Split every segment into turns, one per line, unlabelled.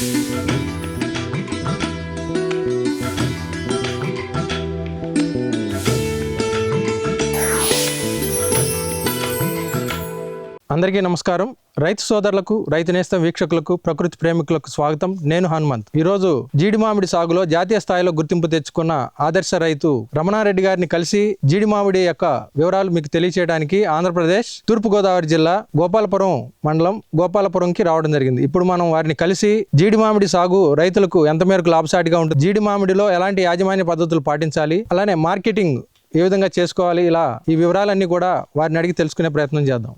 Música అందరికీ నమస్కారం. రైతు సోదరులకు రైతు నేస్తం వీక్షకులకు ప్రకృతి ప్రేమికులకు స్వాగతం. నేను హనుమంత్. ఈరోజు జీడి మామిడి సాగులో జాతీయ స్థాయిలో గుర్తింపు తెచ్చుకున్న ఆదర్శ రైతు రమణారెడ్డి గారిని కలిసి జీడి మామిడి యొక్క వివరాలు మీకు తెలియచేయడానికి ఆంధ్రప్రదేశ్ తూర్పుగోదావరి జిల్లా గోపాలపురం మండలం గోపాలపురంకి రావడం జరిగింది. ఇప్పుడు మనం వారిని కలిసి జీడి మామిడి సాగు రైతులకు ఎంత మేరకు లాభసాటిగా ఉంటుంది జీడి మామిడిలో ఎలాంటి యాజమాన్య పద్ధతులు పాటించాలి అలానే మార్కెటింగ్ ఏ విధంగా చేసుకోవాలి ఇలా ఈ వివరాలన్నీ కూడా వారిని అడిగి తెలుసుకునే ప్రయత్నం చేద్దాం.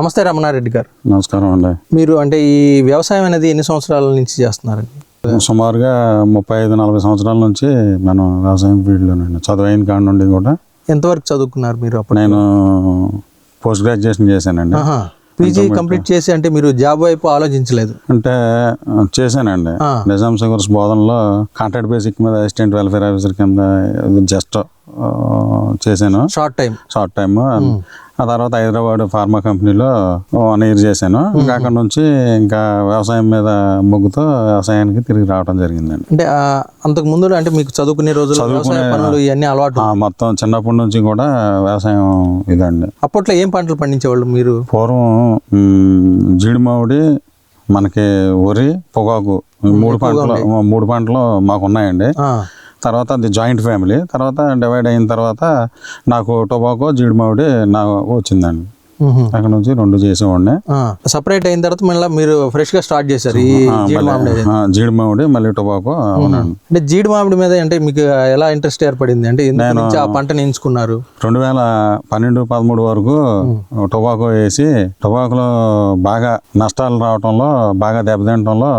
నమస్తే రమణారెడ్డి గారు.
నమస్కారం అండి.
మీరు అంటే ఈ వ్యవసాయం అనేది ఎన్ని సంవత్సరాల నుంచి చేస్తున్నారండి?
సుమారుగా ముప్పై ఐదు నలభై సంవత్సరాల నుంచి మనం వ్యవసాయం ఫీల్డ్లోనండి చదువైన కాడ నుండి కూడా.
ఎంతవరకు చదువుకున్నారు మీరు అప్పుడు?
నేను పోస్ట్ గ్రాడ్యుయేషన్ చేశానండి.
పీజీ కంప్లీట్ చేసి అంటే మీరు జాబ్ వైపు ఆలోచించలేదు?
అంటే చేశానండి. నిజాం షుగర్స్ బోధనలో కాంట్రాక్ట్ బేసిక్ మీద అసిస్టెంట్ వెల్ఫేర్ ఆఫీసర్ కింద జస్ట్ చేశాను.
షార్ట్ టైం
షార్ట్ టైమ్ ఆ తర్వాత హైదరాబాద్ ఫార్మా కంపెనీలో వన్ ఇయర్ చేశాను. ఇంకా అక్కడ నుంచి ఇంకా వ్యవసాయం మీద మొగ్గుతో వ్యవసాయానికి తిరిగి రావడం జరిగిందండి.
అంటే అంతకు ముందు అంటే మీకు చదువుకునే రోజులు వ్యవసాయ పనులు ఇవన్నీ అలవాటు
మొత్తం చిన్నప్పటి నుంచి కూడా వ్యవసాయం ఇదండి.
అప్పట్లో ఏం పంటలు పండించేవాళ్ళు మీరు?
పూర్వం మ్, జీడి మామిడి మనకి వరి పొగాకు మూడు పంటలు మూడు పంటలు మాకు ఉన్నాయండి తర్వాత అది జాయింట్ ఫ్యామిలీ. తర్వాత డివైడ్ అయిన తర్వాత నాకు టొబాకో జీడిమావిడి నాకు వచ్చిందండి. అక్కడ నుంచి రెండు చేసేవాడిని.
సపరేట్ అయిన తర్వాత మళ్ళీ మీరు ఫ్రెష్గా స్టార్ట్ చేశారు ఈ జీడి మామిడి
జీడి మళ్ళీ టొబాకో అవునండి.
అంటే జీడి మామిడి మీద అంటే మీకు ఎలా ఇంట్రెస్ట్ ఏర్పడింది? అంటే ఆ పంటని ఎంచుకున్నారు?
రెండు వేల పన్నెండు పదమూడు వరకు టొబాకో వేసి టొబాకోలో బాగా నష్టాలు రావటంలో బాగా దెబ్బతింటంలో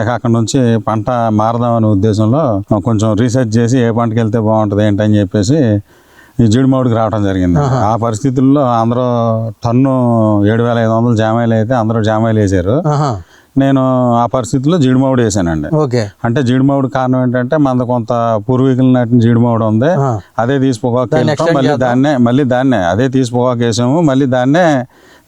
ఇక అక్కడ నుంచి పంట మారదామనే ఉద్దేశంలో కొంచెం రీసెర్చ్ చేసి ఏ పంటకి వెళ్తే బాగుంటుంది ఏంటని చెప్పేసి ఈ జీడి మామిడికి రావడం జరిగింది. ఆ పరిస్థితుల్లో అందరూ టన్ను ఏడు వేల ఐదు వందలు జామాయిలు అయితే అందరూ జామాయిలు వేసారు నేను ఆ పరిస్థితుల్లో జీడి మామిడి వేసానండి
ఓకే.
అంటే జీడి మామిడి కారణం ఏంటంటే మనది కొంత పూర్వీకుల నాటిన జీడి మామిడి ఉంది. అదే తీసి పొగాకు వేస్తాం, మళ్ళీ దాన్నే మళ్ళీ దాన్నే అదే తీసి పొగాకు వేసాము మళ్ళీ దాన్నే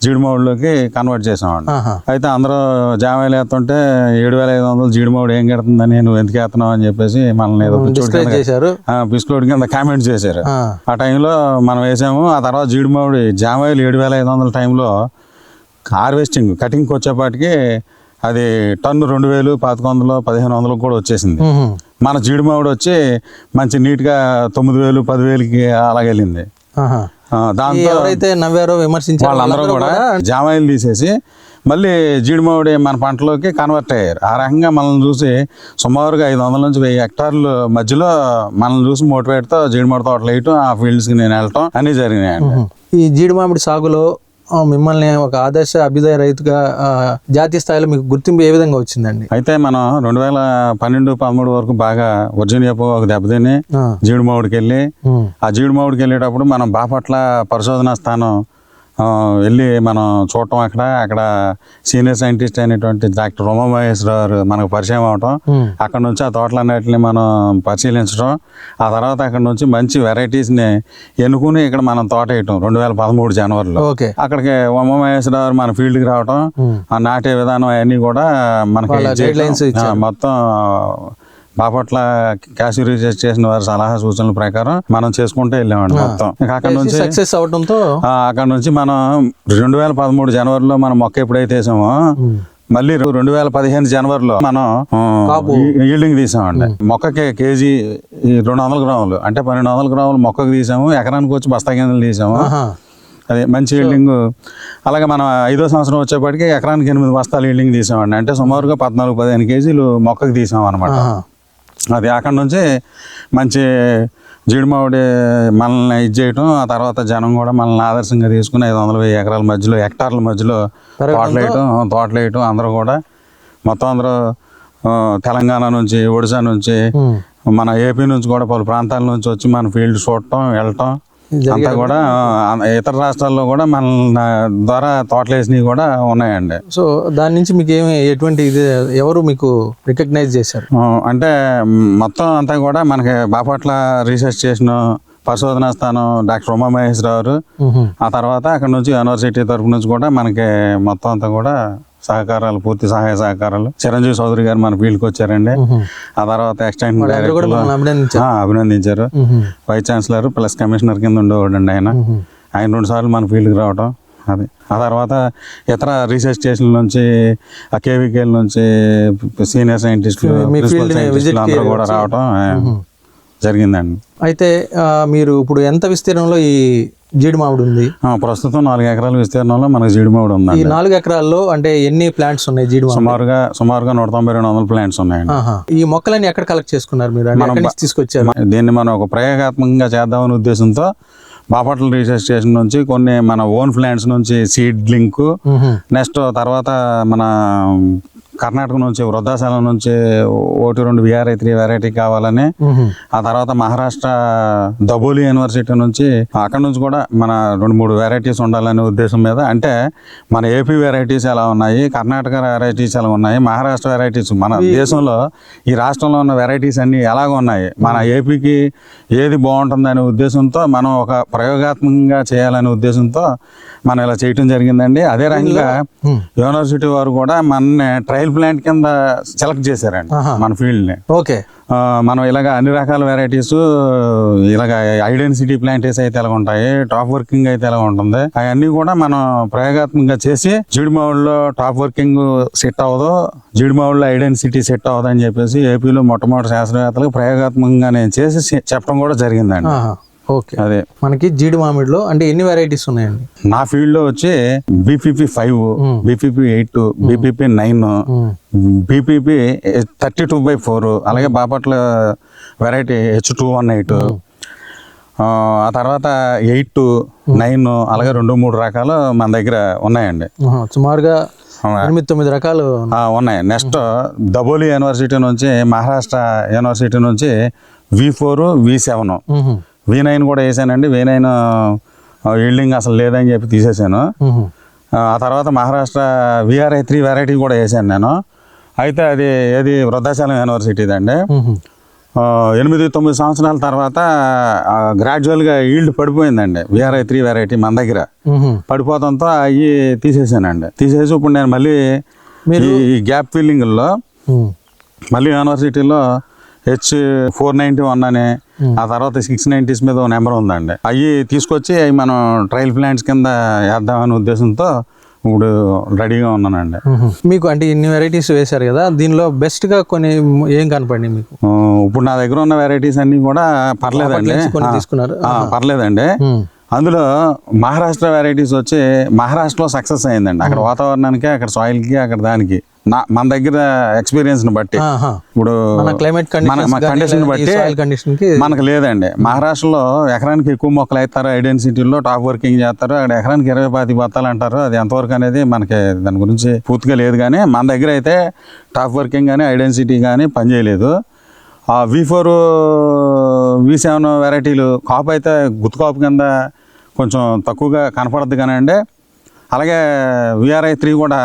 జీడి మామిడిలోకి కన్వర్ట్ చేసామండి
ఆహా.
అయితే అందరూ జామాయిలు వేస్తుంటే ఏడు వేల ఐదు వందలు జీడి మామిడి ఏం కడుతుందని నువ్వు ఎందుకు వేస్తున్నావు అని చెప్పేసి మనల్ని ఏదో
డిస్కరేజ్
కింద-
చేశారు.
కామెంట్ చేశారు.
ఆ,
టైంలో మనం వేసాము ఆ తర్వాత జీడి మామిడి జామాయిలు ఏడు వేల ఐదు వందల టైంలో హార్వెస్టింగ్ కటింగ్కి వచ్చేపాటికి అది టన్ను రెండు వేలు పాతిక వందలు పదిహేను వందలకు కూడా వచ్చేసింది. మన జీడి మామిడి వచ్చి మంచి నీట్గా తొమ్మిది వేలు పదివేలకి అలాగెళ్ళింది. దాంతో
ఎవరైతే నవ్వారో విమర్శించారో
వాళ్ళందరూ కూడా జామాయిలు తీసేసి మళ్ళీ జీడి మామిడి మన పంటలోకి కన్వర్ట్ అయ్యారు ఆ రకంగా మనల్ని చూసి సుమారుగా ఐదు వందల నుంచి వెయ్యి హెక్టార్లు మధ్యలో మనల్ని చూసి మోటివేట్తో జీడి మామిడి తోటలు వేయటం ఆ ఫీల్డ్స్కి నేను వెళ్ళటం అన్నీ జరిగినాయండి
మ్హూ. ఈ జీడి మామిడి సాగులో మిమ్మల్ని ఒక ఆదర్శ అభ్యుదయ రైతుగా జాతీయ స్థాయిలో మీకు గుర్తింపు ఏ విధంగా వచ్చిందండి?
అయితే మనం రెండు వేల పన్నెండు పదమూడు వరకు బాగా వర్జీనియా ఒక దెబ్బతిని
ఆ,
జీడి మామిడికి వెళ్ళి ఆ జీడి మామిడికి వెళ్ళేటప్పుడు మనం బాపట్ల పరిశోధనా స్థానం వెళ్ళి మనం చూడటం అక్కడ అక్కడ సీనియర్ సైంటిస్ట్ అయినటువంటి డాక్టర్ ఉమామహేశ్వరరావు గారు మనకు పరిచయం అవటం. అక్కడ నుంచి ఆ తోటలన్నిటిని మనం పరిశీలించడం ఆ తర్వాత అక్కడ నుంచి మంచి వెరైటీస్ని ఎన్నుకుని ఇక్కడ మనం తోట వేయటం రెండు వేల పదమూడు జనవరిలో. అక్కడికి ఉమామహేశ్వరరావు గారు మన ఫీల్డ్కి రావటం ఆ నాటే విధానం అవన్నీ కూడా మనకి మొత్తం బాపట్ల క్యాష్ రీసెర్చ్ చేసిన వారి సలహా సూచనల ప్రకారం మనం చేసుకుంటూ వెళ్ళామండి మొత్తం. ఇక అక్కడ నుంచి
సక్సెస్ అవడంతో
అక్కడ నుంచి మనం రెండు వేల పదమూడు జనవరిలో మనం మొక్క ఎప్పుడైతే వేసామో మళ్ళీ రెండు వేల పదిహేను జనవరిలో మనం. ఈల్డింగ్ తీసామండి. మొక్కకి కేజీ ఈ రెండు వందల గ్రాములు అంటే పన్నెండు వందల గ్రాములు మొక్కకు తీసాము ఎకరానికి వచ్చి బస్తా గింజలు తీసాము. అది మంచి ఈల్డింగ్. అలాగే మనం ఐదో సంవత్సరం వచ్చేప్పటికి ఎకరానికి ఎనిమిది బస్తాలు ఈల్డింగ్ తీసామండి. అంటే సుమారుగా పద్నాలుగు పదిహేను కేజీలు మొక్కకి తీసాం అనమాట. అది అక్కడ నుంచి మంచి జీడిమావిడి మనల్ని ఇది చేయటం ఆ తర్వాత జనం కూడా మనల్ని ఆదర్శంగా తీసుకుని ఐదు వందల వెయ్యి ఎకరాల మధ్యలో హెక్టార్ల మధ్యలో తోటలు వేయటం తోటలు వేయటం అందరూ కూడా మొత్తం అందరూ తెలంగాణ నుంచి ఒడిశా నుంచి. మన ఏపీ నుంచి కూడా పలు ప్రాంతాల నుంచి వచ్చి మన ఫీల్డ్ చూడటం వెళ్ళటం అంతా కూడా ఇతర రాష్ట్రాల్లో కూడా మన ద్వారా తోటలు వేసినవి కూడా ఉన్నాయండి.
సో దాని నుంచి మీకు ఏమి ఎటువంటి ఇది ఎవరు మీకు రికగ్నైజ్ చేశారు?
అంటే మొత్తం అంతా కూడా మనకి బాపట్ల రీసెర్చ్ చేసిన పరిశోధనా స్థానం డాక్టర్ ఉమా మహేశ్వరరావు
ఉహు.
ఆ తర్వాత అక్కడ నుంచి యూనివర్సిటీ తరపు నుంచి కూడా మనకి మొత్తం అంతా కూడా సహకారాలు పూర్తి సహాయ సహకారాలు. చిరంజీవి చౌదరి గారు మన ఫీల్డ్కి వచ్చారండి. ఆ తర్వాత
కూడా
డైరెక్టర్
అభినందించారు.
వైస్ ఛాన్సలర్ ప్లస్ కమిషనర్ కింద ఉండేవాడండి ఆయన. ఆయన రెండు సార్లు మన ఫీల్డ్కి రావటం అది. ఆ తర్వాత ఇతర రీసెర్చ్ స్టేషన్ నుంచి ఆ కేవీకేల నుంచి సీనియర్ సైంటిస్టులు అందరూ కూడా రావటం జరిగిందండి.
అయితే మీరు ఇప్పుడు ఎంత విస్తీర్ణంలో ఈ జీడి మామిడి ఉంది
ప్రస్తుతం నాలుగు ఎకరాల విస్తీర్ణంలో మనకు జీడిమావిడి
ఈ
ఉందండి
నాలుగు ఎకరాల్లో అంటే ఎన్ని ప్లాంట్స్ ఉన్నాయి జీడి
సుమారుగా సుమారుగా నూట తొంభై రెండు వందల ప్లాంట్స్ ఉన్నాయండి.
ఈ మొక్కలన్నీ ఎక్కడ కలెక్ట్ చేసుకున్నారు మీరు? నుంచి తీసుకొచ్చారు?
దీన్ని మనం ఒక ప్రయోగాత్మకంగా చేద్దామనే ఉద్దేశంతో బాపట్ల రీసెర్చ్ స్టేషన్ నుంచి కొన్ని మన ఓన్ ప్లాంట్స్ నుంచి సీడ్ లింక్. నెక్స్ట్ తర్వాత మన కర్ణాటక నుంచి వృద్ధాశాలం నుంచి ఒకటి రెండు విఆర్ఐ త్రీ వెరైటీ కావాలని. ఆ తర్వాత మహారాష్ట్ర దబోలి యూనివర్సిటీ నుంచి అక్కడ నుంచి కూడా మన రెండు మూడు వెరైటీస్ ఉండాలనే ఉద్దేశం మీద అంటే మన ఏపీ వెరైటీస్ ఎలా ఉన్నాయి కర్ణాటక వెరైటీస్ ఎలా ఉన్నాయి మహారాష్ట్ర వెరైటీస్ మన దేశంలో ఈ రాష్ట్రంలో ఉన్న వెరైటీస్ అన్ని ఎలాగ ఉన్నాయి మన ఏపీకి ఏది బాగుంటుందనే ఉద్దేశంతో మనం ఒక ప్రయోగాత్మకంగా చేయాలనే ఉద్దేశంతో మనం ఇలా చేయటం జరిగిందండి అదే రకంగా. యూనివర్సిటీ వారు కూడా మన ట్రయల్ ప్లాంట్ కింద సెలెక్ట్ చేశారండి. మన ఫీల్డ్ని
ఓకే
ఆ, మనం ఇలాగ అన్ని రకాల వెరైటీస్ ఇలాగ ఐడెన్సిటీ ప్లాంటేస్ అయితే ఎలా ఉంటాయి టాప్ వర్కింగ్ అయితే ఎలా ఉంటుంది అవన్నీ కూడా మనం ప్రయోగాత్మకంగా చేసి జీడిమావుల్లో టాప్ వర్కింగ్ సెట్ అవ్వదు జీడిమావుల్లో ఐడెన్సిటీ సెట్ అవ్వదు అని చెప్పేసి ఏపీలో మొట్టమొదటి శాస్త్రవేత్తలకు ప్రయోగాత్మకంగా నేను చేసి చెప్పడం కూడా జరిగిందండి.
ఓకే.
అదే.
మనకి జీడి మామిడిలో అంటే ఎన్ని వెరైటీస్ ఉన్నాయండి?
నా ఫీల్డ్లో వచ్చి BPP five BPP eight BPP nine. BPP thirty two by four అలాగే Bapatla variety H two one eight ఆ తర్వాత ఎయిట్ నైన్ అలాగే రెండు మూడు రకాలు మన దగ్గర ఉన్నాయండి.
సుమారుగా ఎనిమిది తొమ్మిది రకాలు
ఉన్నాయి. నెక్స్ట్ దబోలి యూనివర్సిటీ నుంచి మహారాష్ట్ర యూనివర్సిటీ నుంచి వి ఫోర్ వి సెవెన్.
ఉహు.
వి నైన్ కూడా వేసానండి వి నైన్ ఈల్డింగ్ అసలు లేదని చెప్పి తీసేసాను. ఆ తర్వాత మహారాష్ట్ర విఆర్ఐ త్రీ వెరైటీ కూడా వేసాను నేను అయితే అది ఏది వృద్ధాశాలం యూనివర్సిటీది అండి
ఉహు.
ఆ, ఎనిమిది తొమ్మిది సంవత్సరాల తర్వాత గ్రాడ్యువల్గా ఈల్డ్ పడిపోయిందండి విఆర్ఐ త్రీ వెరైటీ మన దగ్గర
ఉహు.
పడిపోవడంతో అవి తీసేసానండి తీసేసి ఇప్పుడు నేను మళ్ళీ ఈ గ్యాప్ ఫిల్లింగ్లో
ఉమ్.
మళ్ళీ యూనివర్సిటీలో హెచ్ ఫోర్ నైంటీ వన్ అని ఆ తర్వాత సిక్స్ నైంటీస్ మీద నెంబర్ ఉందండి. అవి తీసుకొచ్చి అవి మనం ట్రయల్ ప్లాంట్స్ కింద వేద్దామనే ఉద్దేశంతో ఇప్పుడు రెడీగా ఉన్నానండి.
ఉహు. మీకు అంటే ఇన్ని వెరైటీస్ వేశారు కదా దీనిలో బెస్ట్గా కొన్ని ఏం కనపడింది మీకు?
ఇప్పుడు నా దగ్గర ఉన్న వెరైటీస్ అన్ని కూడా పర్లేదండి.
తీసుకున్నారు.
ఆ, పర్లేదండి.
ఉమ్.
అందులో మహారాష్ట్ర వెరైటీస్ వచ్చి మహారాష్ట్రలో సక్సెస్ అయిందండి. అక్కడ వాతావరణానికి అక్కడ సాయిల్కి అక్కడ దానికి. నా మన దగ్గర ఎక్స్పీరియన్స్ని బట్టి.
ఆహా.
ఇప్పుడు
క్లైమేట్
కండిషన్ బట్టి మనకు లేదండి. మహారాష్ట్రలో ఎకరానికి ఎక్కువ మొక్కలు వేస్తారు ఐడెన్సిటీలో టాప్ వర్కింగ్ చేస్తారు అక్కడ ఎకరానికి ఇరవై పాతి బత్తాలు అంటారు అది ఎంతవరకు అనేది మనకి దాని గురించి పూర్తిగా లేదు కానీ మన దగ్గర అయితే టాప్ వర్కింగ్ కానీ ఐడెన్సిటీ కానీ పనిచేయలేదు ఆ వి ఫోర్ వి సెవెన్ వెరైటీలు కాపు అయితే గుత్తు కాపు కింద కొంచెం తక్కువగా కనపడద్దు కానీ అండి అలాగే విఆర్ఐ త్రీ కూడా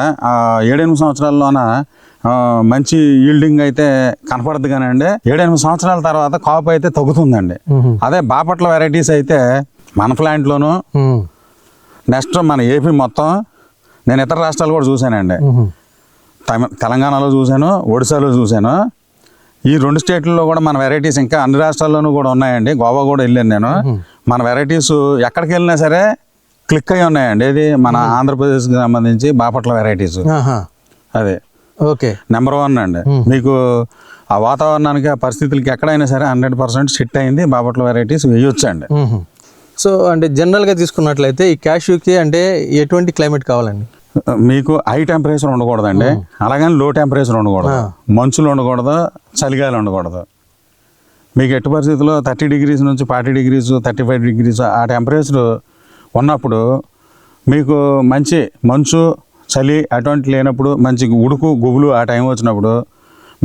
ఏడెనిమిది సంవత్సరాల్లోన మంచి ఈల్డింగ్ అయితే కనపడద్దు కానీ అండి ఏడెనిమిది సంవత్సరాల తర్వాత కాపు అయితే తగ్గుతుందండి. అదే బాపట్ల వెరైటీస్ అయితే మన ప్లాంట్లోను. నెక్స్ట్ మన ఏపీ మొత్తం నేను ఇతర రాష్ట్రాలు కూడా చూశానండి. తెలంగాణలో చూశాను ఒడిశాలో చూశాను. ఈ రెండు స్టేట్లలో కూడా మన వెరైటీస్ ఇంకా అన్ని రాష్ట్రాల్లోనూ కూడా ఉన్నాయండి. గోవా కూడా వెళ్ళాను నేను. మన వెరైటీస్ ఎక్కడికి వెళ్ళినా సరే క్లిక్ అయి ఉన్నాయండి. ఇది మన ఆంధ్రప్రదేశ్కి సంబంధించి బాపట్ల వెరైటీస్. అదే.
ఓకే.
నెంబర్ వన్ అండి. మీకు ఆ వాతావరణానికి ఆ పరిస్థితులకి ఎక్కడైనా సరే హండ్రెడ్ పర్సెంట్ సెట్ అయింది బాపట్ల వెరైటీస్ వేయొచ్చండి.
ఉహు. సో అంటే జనరల్గా తీసుకున్నట్లయితే ఈ క్యాష్యూకి అంటే ఎటువంటి క్లైమేట్ కావాలండి?
మీకు హై టెంపరేచర్ ఉండకూడదండి. అలాగని లో టెంపరేచర్ ఉండకూడదు. మంచులు ఉండకూడదు చలిగాలి ఉండకూడదు. మీకు ఎట్టి పరిస్థితుల్లో థర్టీ డిగ్రీస్ నుంచి forty degrees thirty five degrees ఆ టెంపరేచర్ ఉన్నప్పుడు మీకు మంచి మంచు చలి అటువంటి లేనప్పుడు మంచి ఉడుకు గుబులు ఆ టైం వచ్చినప్పుడు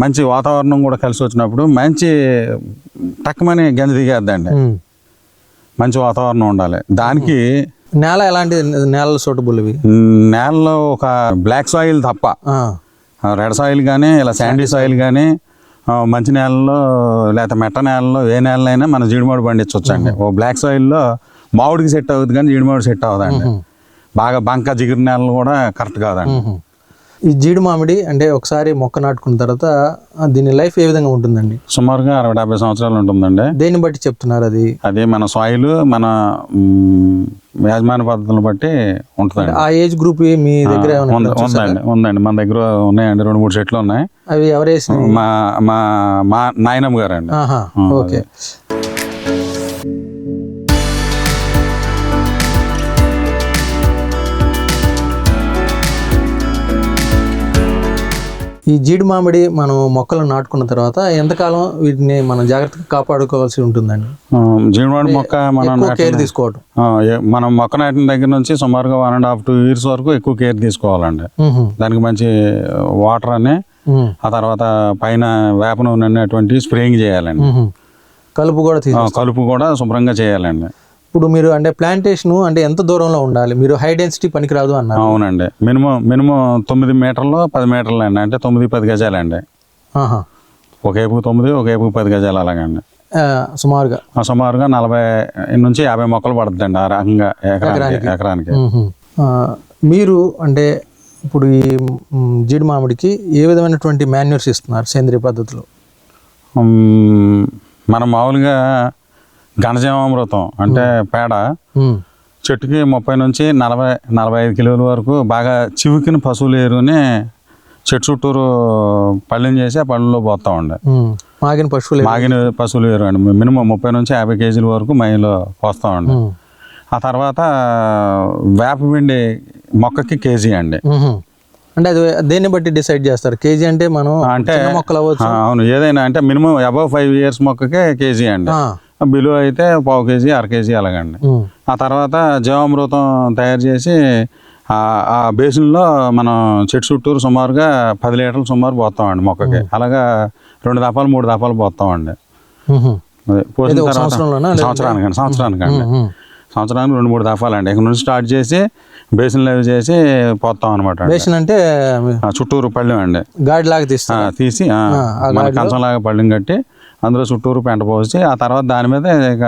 మంచి వాతావరణం కూడా కలిసి వచ్చినప్పుడు మంచి టక్కుమని గంజ దిగేద్దండి. మంచి వాతావరణం ఉండాలి. దానికి
నేల ఎలాంటి నేలలు సూటబుల్ ఇవి
నేలలో ఒక బ్లాక్ సాయిల్ తప్ప. రెడ్ సాయిల్ కానీ ఇలా శాండీ సాయిల్ కానీ మంచి నేలలో లేకపోతే మెట్ట నేలలో ఏ నేలైనా మన జీడిమాడు పండించవచ్చు అండి ఓ బ్లాక్ సాయిల్లో మామిడికి సెట్ అవుతుంది కానీ జీడిమాడు సెట్ అవ్వదండి. బాగా బంక జిగురు నేలలు కూడా కరెక్ట్ కాదండి.
ఈ జీడి మామిడి అంటే ఒకసారి మొక్క నాటుకున్న తర్వాత దీని లైఫ్ ఏ విధంగా ఉంటుందండి?
సుమారుగా అరవై డెబ్బై సంవత్సరాలు ఉంటుందండి.
దేన్ని బట్టి చెప్తున్నారు అది?
అది మన సాయిల్ మన యాజమాన్య పద్ధతులను బట్టి ఉంటుందండి.
ఆ ఏజ్ గ్రూప్ మీ దగ్గర
ఉందండి ఉందండి. మన దగ్గర ఉన్నాయండి. రెండు మూడు చెట్లు ఉన్నాయి.
అవి ఎవరేసి
మా మా మా నాయనమ్మ గారు అండి
ఓకే. ఈ జీడి మామిడి మనం మొక్కలు నాటుకున్న తర్వాత ఎంతకాలం వీటిని మనం జాగ్రత్తగా కాపాడుకోవాల్సి ఉంటుందండి
జీడిమాడు మొక్క మనం
కేర్
ఏ- మనం మొక్క నాటిన దగ్గర నుంచి సుమారుగా one and half two years వరకు ఎక్కువ కేర్ తీసుకోవాలండి. దానికి మంచి వాటర్ అని. ఆ తర్వాత పైన వేప నూనె అనేటువంటి స్ప్రేయింగ్ చేయాలండి.
కలుపు కూడా
కలుపు కూడా శుభ్రంగా చేయాలండి
ఇప్పుడు మీరు అంటే ప్లాంటేషన్ అంటే ఎంత దూరంలో ఉండాలి? మీరు హై డెన్సిటీ పనికిరాదు అన్నారు.
అవునండి. మినిమం మినిమం తొమ్మిది మీటర్లు పది మీటర్లు అండి అంటే తొమ్మిది పది గజాలండి.
ఆహా.
ఒక ఏపు తొమ్మిది ఒక ఏపు పది గజాలు అలాగండి.
సుమారుగా.
సుమారుగా నలభై నుంచి యాభై మొక్కలు పడుతుందండి ఆ రకంగా ఎకరానికి ఎకరానికి.
మీరు అంటే ఇప్పుడు ఈ జీడి మామిడికి ఏ విధమైనటువంటి మాన్యూర్స్ ఇస్తున్నారు సేంద్రియ పద్ధతిలో?
మనం మామూలుగా ఘనజీవామృతం అంటే పేడ. చెట్టుకి ముప్పై నుంచి నలభై నలభై ఐదు కిలోల వరకు బాగా చివుకిన పశువుల ఎరువుని చెట్టు చుట్టూరు పళ్ళెం చేసి ఆ పళ్ళలో పోతామండి
మ్మ్. మాగిన పశువులు
మాగిన పశువుల ఎరువు అండి. మినిమం ముప్పై నుంచి యాభై కేజీల వరకు మైలో పోస్తామండి
మ్మ్.
ఆ తర్వాత వేపపిండి మొక్కకి కేజీ అండి.
అంటే అది దేన్ని బట్టి డిసైడ్ చేస్తారు? కేజీ అంటే మనం
అంటే
మొక్కలు అవ్వచ్చు.
అవును. ఏదైనా అంటే మినిమం అబవ్ ఫైవ్ ఇయర్స్ మొక్కకే కేజీ అండి. బిలో అయితే పావు కేజీ అర కేజీ అలాగండి. ఆ తర్వాత జీవామృతం తయారు చేసి ఆ ఆ బేసిన్లో మనం చెట్టు చుట్టూరు సుమారుగా పది లీటర్లు సుమారు పోతామండి మొక్కకి. అలాగా రెండు దపాలు మూడు దపాలు పోతామండి పోసిన తర్వాత? సంవత్సరానికి సంవత్సరానికి అండి. సంవత్సరానికి రెండు మూడు దఫాలండి ఇక్కడ నుంచి స్టార్ట్ చేసి బేసిన్లు అవి చేసి పోతాం అనమాట
బేసిన్ అంటే
చుట్టూరు పళ్ళెం అండి.
గాడి లాగా
ఆ,
తీస్తారు
తీసి మన కంచంలాగా పళ్ళెం కట్టి అందులో చుట్టూరు పెంట పోసి ఆ తర్వాత దాని మీద ఇక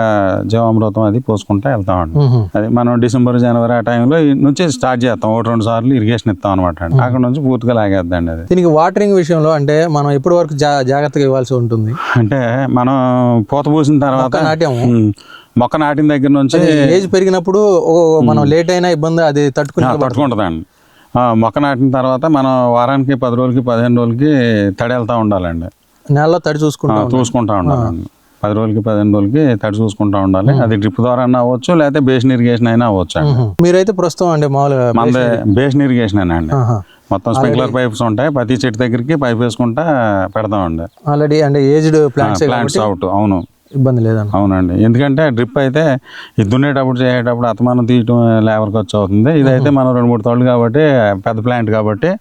జీవామృతం అది పోసుకుంటూ వెళ్తామండి. అది మనం డిసెంబర్ జనవరి ఆ టైంలో నుంచి స్టార్ట్ చేస్తాం. ఒకటి రెండు సార్లు ఇరిగేషన్ ఇస్తాం అనమాట అండి. అక్కడ నుంచి పూర్తిగా లాగేద్దండి అది.
దీనికి వాటరింగ్ విషయంలో అంటే మనం ఇప్పటి వరకు జాగ్రత్తగా ఇవ్వాల్సి ఉంటుంది?
అంటే మనం పూత పూసిన తర్వాత
మొక్క
నాటిన దగ్గర నుంచి
ఏజ్ పెరిగినప్పుడు మనం లేట్ అయినా ఇబ్బంది అది తట్టుకుని
పట్టుకుంటుందండి ఆ, మొక్క నాటిన తర్వాత మనం వారానికి పది రోజులకి పదిహేను రోజులకి తడి వెళ్తూ ఉండాలండి.
నేలలో తడి చూసుకుంటాం
చూసుకుంటా ఉండాలండి పది రోజులకి పదిహేను రోజులకి తడి చూసుకుంటా ఉండాలి. అది డ్రిప్ ద్వారా అయినా అవ్వచ్చు లేకపోతే బేసిన్ ఇరిగేషన్ అయినా అవ్వచ్చు అండి.
మీరైతే ప్రస్తుతం అంటే మామూలుగా
మనది బేసిన్ ఇరిగేషన్ అండి. మొత్తం స్ప్రింక్లర్ పైప్స్ ఉంటాయి. ప్రతి చెట్టు దగ్గరికి పైప్ వేసుకుంటా పెడతామండి.
ఆల్రెడీ అంటే ఏజ్డ్ ప్లాంట్స్
ప్లాంట్స్ అవుట్. అవును.
ఇబ్బంది లేదన్న.
అవునండి. ఎందుకంటే డ్రిప్ అయితే ఇది దున్నేటప్పుడు చేసేటప్పుడు అతమానం తీయటం లేబర్ ఖర్చు అవుతుంది. ఇదైతే మనం రెండు మూడు తళ్ళు కాబట్టి పెద్ద ప్లాంట్ కాబట్టి.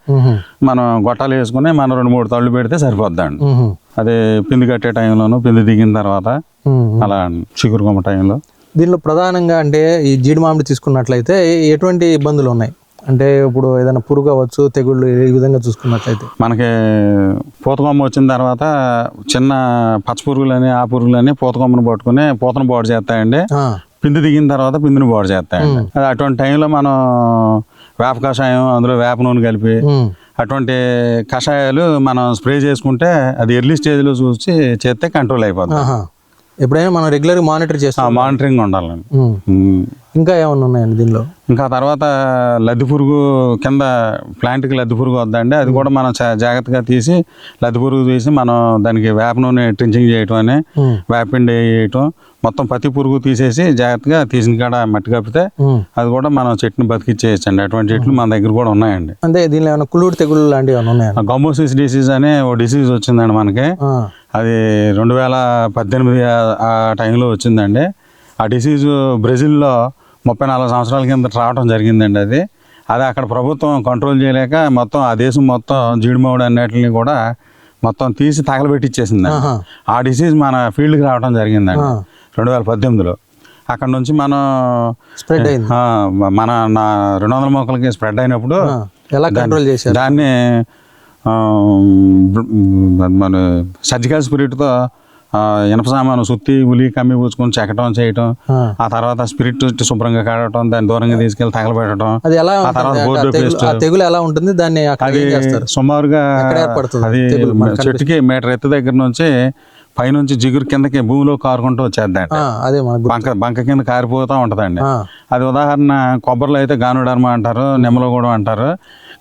మనం గొట్టాలు వేసుకుని మనం రెండు మూడు తళ్ళు పెడితే సరిపోద్దండి. అది పిండి కట్టే టైంలోను పిండి దిగిన తర్వాత. అలా చిగురు కొమ్మ టైంలో.
దీనిలో ప్రధానంగా అంటే ఈ జీడి మామిడి తీసుకున్నట్లయితే ఎటువంటి ఇబ్బందులు ఉన్నాయి? అంటే ఇప్పుడు ఏదైనా పురుగు అవ్వచ్చు తెగుళ్ళు ఈ విధంగా చూసుకున్నట్లయితే
మనకి పూతకొమ్మ వచ్చిన తర్వాత చిన్న పచ్చ పురుగులని ఆ పురుగులని పూతకొమ్మను పట్టుకుని పూతను బాడు చేస్తాయండి. పిండి దిగిన తర్వాత పిండిని బాడు చేస్తాయండి అది అటువంటి టైంలో మనం వేప కషాయం అందులో వేప నూనె కలిపి. అటువంటి కషాయాలు మనం స్ప్రే చేసుకుంటే అది ఎర్లీ స్టేజ్లో చూసి చేస్తే కంట్రోల్ అయిపోతుంది.
ఎప్పుడైనా మనం రెగ్యులర్గా మానిటర్ చేస్తాం
మానిటరింగ్ ఉండాలండి.
ఇంకా ఏమన్నా ఉన్నాయండి దీనిలో?
ఇంకా తర్వాత లద్దె పురుగు కింద ప్లాంట్కి లద్దె పురుగు వద్దండి. అది కూడా మనం జాగ్రత్తగా తీసి లద్దె పురుగు తీసి మనం దానికి వేప నూనె ట్రించింగ్ చేయటం అని. వేపిండి వేయటం. మొత్తం ప్రతి పురుగు తీసేసి జాగ్రత్తగా తీసిన కాడ మట్టి కప్పితే. అది కూడా మనం చెట్టుని బతికిచ్చేయచ్చండి. అటువంటి చెట్లు మన దగ్గర కూడా ఉన్నాయండి.
అంటే దీనిలో ఏమైనా కుళ్ళుడు తెగులు లాంటివి ఏమైనా ఉన్నాయండి
గమోసిస్ డిసీజ్ అనే ఓ డిసీజ్ వచ్చిందండి మనకి. అది రెండు వేల పద్దెనిమిది ఆ టైంలో వచ్చిందండి. ఆ డిసీజ్ బ్రెజిల్లో ముప్పై నాలుగు సంవత్సరాల కింద రావడం జరిగిందండి అది అది అక్కడ ప్రభుత్వం కంట్రోల్ చేయలేక మొత్తం ఆ దేశం మొత్తం జీడిమౌడు అన్నిటిని కూడా మొత్తం తీసి తగలబెట్టిచ్చేసిందండి
ఆహా.
ఆ డిసీజ్ మన ఫీల్డ్కి రావడం జరిగిందండి. రెండు వేల పద్దెనిమిదిలో అక్కడ నుంచి మనం
స్ప్రెడ్ అయింది
మన నా రెండు వందల మొక్కలకి స్ప్రెడ్ అయినప్పుడు.
ఎలా కంట్రోల్ చేశారు
దాన్ని మన సర్జికల్ స్పిరిట్తో ఇనప సామాను సుత్తి ఉలి కమ్మి పూసుకొని చెక్కటం చేయటం ఆ. తర్వాత స్పిరిట్ శుభ్రంగా కాడటం దాన్ని దూరంగా తీసుకెళ్ళి తగలబెట్టడం
అది ఎలా
ఆ? తర్వాత బోర్డు
తెగులు-
పేస్ట్.
ఆ తెగులు ఎలా ఉంటుంది? దాన్ని
అది సుమారుగా అది చెట్టుకి మీటర్ ఎత్తు దగ్గర నుంచి పైనుంచి జిగురు కిందకి భూమిలో కారుకుంటూ వచ్చేద్దండి
అదే.
బంక బంక కింద కారిపోతూ ఉంటుందండి. అది ఉదాహరణ కొబ్బరిలో అయితే గానుడర్మ అంటారు నిమ్మలో కూడా అంటారు.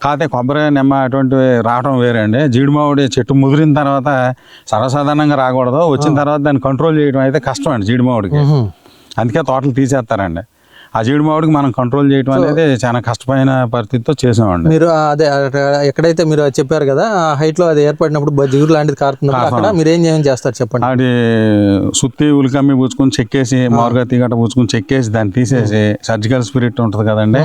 కాకపోతే కొబ్బరి నిమ్మ అటువంటివి రావడం వేరే అండి జీడిమావిడి చెట్టు ముదిరిన తర్వాత సర్వసాధారణంగా రాకూడదు. వచ్చిన తర్వాత దాన్ని కంట్రోల్ చేయడం అయితే కష్టం అండి జీడిమావిడికి. అందుకే తోటలు తీసేస్తారండి. ఆ జీడిమావిడికి మనం కంట్రోల్ చేయడం అనేది చాలా కష్టమైన పరిస్థితితో చేసామండి.
మీరు అదే ఎక్కడైతే మీరు చెప్పారు కదా ఆ హైట్లో అది ఏర్పడినప్పుడు జిగురు లాంటిది కారుతున్నప్పుడు అక్కడ మీరు ఏం ఏం చేస్తారు చెప్పండి?
అది సుత్తి ఉలికమ్మి పూసుకొని చెక్కేసి మామూలుగా తీగట పూసుకొని చెక్కేసి దాన్ని తీసేసి సర్జికల్ స్పిరిట్ ఉంటుంది కదండి.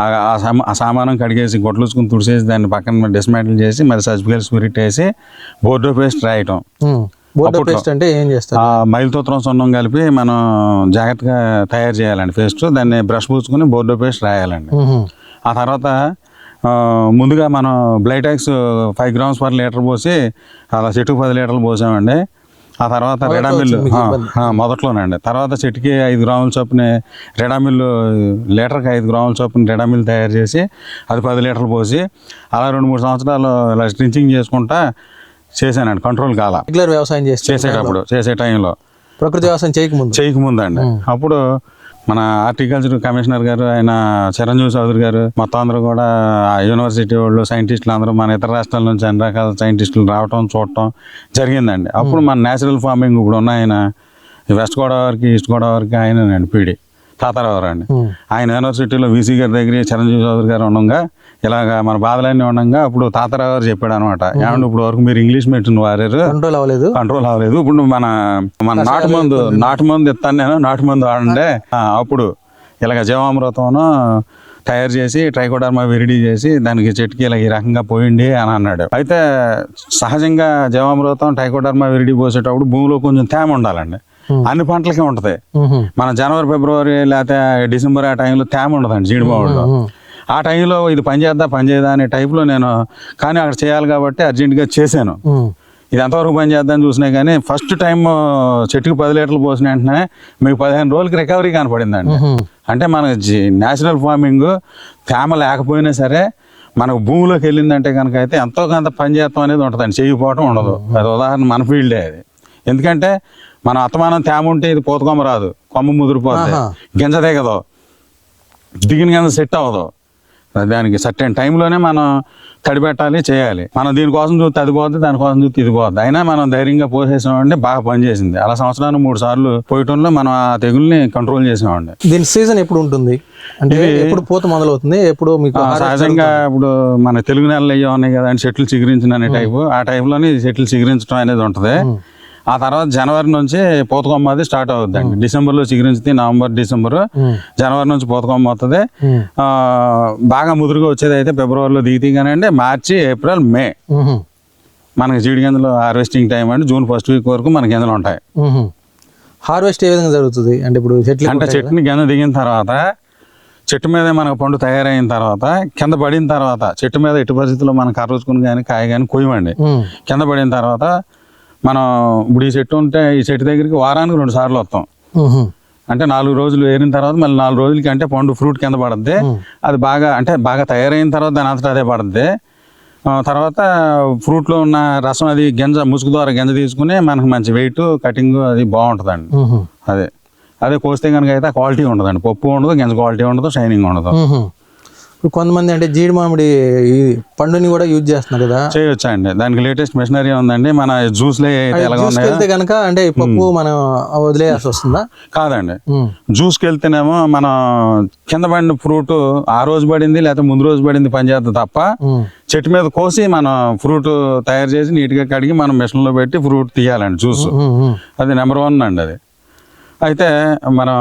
ఆ- ఆ సామా- ఆ సామానం కడిగేసి గొడ్లుసుకుని తుడిసేసి దాన్ని పక్కన డిస్మాంటిల్ చేసి మరి సర్జికల్ స్పిరిట్ వేసి బోర్డో పేస్ట్ రాయటం.
బోర్డో పేస్ట్ అంటే ఏం చేస్తారు?
ఆ మైలుతోత్రం సున్నం కలిపి మనం జాగ్రత్తగా తయారు చేయాలండి పేస్ట్. దాన్ని బ్రష్ పూసుకుని బోర్డో పేస్ట్ రాయాలండి. ఆ తర్వాత ముందుగా మనం Blitox five grams per litre పోసి అలా చెట్టుకు పది లీటర్లు పోసామండి. ఆ తర్వాత రెడామిల్
వచ్చింది మీకు
మొదట్లోనండి. తర్వాత చెట్టుకి ఐదు గ్రాముల చొప్పున రెడామిల్ లీటర్కి ఐదు గ్రాముల చొప్పున రెడామిల్ తయారు చేసి అది పది లీటర్లు పోసి అలా రెండు మూడు సంవత్సరాలు ఇలా స్ట్రించింగ్ చేసుకుంటా చేశానండి కంట్రోల్ కాల.
రెగ్యులర్ వ్యవసాయం చేస్తారు
చేసేటప్పుడు చేసే టైంలో.
ప్రకృతి వ్యవసాయం చేయకముందు?
చేయకముందండి. అప్పుడు మన హార్టికల్చర్ కమిషనర్ గారు ఆయన చిరంజీవి చౌదరి గారు మొత్తం అందరూ కూడా ఆ యూనివర్సిటీ వాళ్ళు సైంటిస్టులు అందరూ మన ఇతర రాష్ట్రాల నుంచి అన్ని రకాల సైంటిస్టులు రావటం చూడటం జరిగిందండి. అప్పుడు మన నేచురల్ ఫార్మింగ్ ఇప్పుడు ఉన్న ఆయన వెస్ట్ గోదావరికి ఈస్ట్ గోదావరికి ఆయన పీడి తాతారావు అండి. ఆయన యూనివర్సిటీలో వీసీ గారి దగ్గర చిరంజీవి చౌదరి గారు ఉండగా ఇలాగ మన బాధలన్నీ ఉండగా ఇప్పుడు తాతారావు గారు చెప్పాడు అనమాట ఏమంటే ఇప్పుడు వరకు మీరు ఇంగ్లీష్ మెడిసిన్ వారారు
కంట్రోల్ అవ్వలేదు.
కంట్రోల్ అవ్వలేదు. ఇప్పుడు మన మన నాటు మందు నాటు మందు ఇస్తాను నేను నాటు మందు వాడండి అప్పుడు ఇలాగ జీవామృతంను తయారు చేసి ట్రైకోడర్మా విరిడి చేసి దానికి చెట్టుకి ఇలా ఈ రకంగా పోయింది అని అన్నాడు. అయితే సహజంగా జీవామృతం ట్రైకోడర్మా విరిడి పోసేటప్పుడు భూమిలో కొంచెం తేమ ఉండాలండి. అన్ని పంటలకి ఉంటుంది. మన జనవరి ఫిబ్రవరి లేకపోతే డిసెంబర్ ఆ టైంలో తేమ ఉండదండి జీడిమావుల్లో ఆ టైంలో ఇది పని చేద్దా పని చేయదా అనే టైప్లో నేను కానీ అక్కడ చేయాలి కాబట్టి అర్జెంటుగా చేశాను. ఇది ఎంతవరకు పని చేద్దామని చూసినా కానీ ఫస్ట్ టైం చెట్టుకు పది లీటర్లు పోసిన వెంటనే మీకు పదిహేను రోజులకి రికవరీ కనపడిందండి. అంటే మన న్యాచురల్ ఫార్మింగ్ తేమ లేకపోయినా సరే మనకు భూమిలోకి వెళ్ళిందంటే కనుక అయితే ఎంతో కొంత పని చేస్తాం అనేది ఉంటుందండి. చేయకపోవటం ఉండదు. అది ఉదాహరణ మన ఫీల్డే అది. ఎందుకంటే మన అత్తమానం తేమ ఉంటే ఇది పూతకొమ్మ రాదు. కొమ్మ ముదిరిపోద్ది.
ఆహా.
గింజ దిగదు. దిగిన గింజ సెట్ అవ్వదు. దానికి సర్టెన్ టైంలోనే మనం తడిపెట్టాలి చేయాలి. మనం దీనికోసం చూస్తే అది పోద్ది దానికోసం చూస్తే ఇది పోద్ది. అయినా మనం ధైర్యంగా పోసేసామంటే బాగా పనిచేసింది. అలా సంవత్సరానికి మూడు సార్లు పోయటంలో మనం ఆ తెగుల్ని కంట్రోల్ చేసామండి
దీని సీజన్ ఎప్పుడు ఉంటుంది? అంటే ఎప్పుడు పూత మొదలవుతుంది? ఎప్పుడు మీకు
సహజంగా ఇప్పుడు మన తెలుగు నెలలు అయ్యో ఉన్నాయి కదా అని చెట్లు చిగురించిన అనే టైపు ఆ టైపులోని చెట్లు చిగురించడం అనేది ఉంటుంది. ఆ తర్వాత జనవరి నుంచి పూతకొమ్మది స్టార్ట్ అవుతుంది అండి డిసెంబర్లో చిగురించింది నవంబర్ డిసెంబర్. జనవరి నుంచి పూతకొమ్మ. ఆ, బాగా ముదురుగా వచ్చేది అయితే ఫిబ్రవరిలో దిగుతీగానండి మార్చి ఏప్రిల్ మే. మనకి జీడి గింజలు హార్వెస్టింగ్ టైం అండి జూన్ ఫస్ట్ వీక్ వరకు మన గింజలు ఉంటాయి.
హార్వెస్ట్ ఏ విధంగా జరుగుతుంది అంటే ఇప్పుడు చెట్లు
అంటే చెట్టుని గింజ దిగిన తర్వాత చెట్టు మీద మనకు పండు తయారైన తర్వాత కింద పడిన తర్వాత చెట్టు మీద ఎట్టి పరిస్థితుల్లో మనం కర్రోచుకుని కానీ కాయ కానీ కొయ్యమండి. కింద పడిన తర్వాత మనం ఇప్పుడు ఈ చెట్టు ఉంటే ఈ చెట్టు దగ్గరికి వారానికి రెండు సార్లు వస్తాం. అంటే నాలుగు రోజులు ఏరిన తర్వాత మళ్ళీ నాలుగు రోజులకి అంటే పండు ఫ్రూట్ కింద పడుద్ది. అది బాగా అంటే బాగా తయారైన తర్వాత దాని అంతటా అదే పడుద్ది. తర్వాత ఫ్రూట్లో ఉన్న రసం అది గింజ ముసుగు ద్వారా గింజ తీసుకుని మనకు మంచి వెయిట్ కటింగ్ అది బాగుంటుందండి. అదే. అదే కోస్తే కనుక అయితే క్వాలిటీ ఉండదండి. పప్పు ఉండదు గింజ క్వాలిటీ ఉండదు షైనింగ్ ఉండదు.
ఇప్పుడు కొంతమంది అంటే జీడి మామిడి ఈ పండుని కూడా యూజ్ చేస్తున్నారు కదా.
చేయొచ్చా అండి దానికి లేటెస్ట్ మెషినరీ ఉందండి. మన ఉన్నాయో.
వెళ్తే కనుక అంటే పప్పు మనం వదిలేయాల్సి వస్తుందా?
కాదండి.
మ్.
జ్యూస్కి వెళ్తేనేమో మనం కింద పడిన ఫ్రూట్ ఆ రోజు పడింది లేకపోతే ముందు రోజు పడింది పనిచేస్తుంది తప్ప. చెట్టు మీద కోసి మనం ఫ్రూట్ తయారు చేసి నీట్గా కడిగి మనం మిషన్లో పెట్టి ఫ్రూట్ తీయాలండి జ్యూస్. అది నెంబర్ వన్ అండి అది. అయితే మనం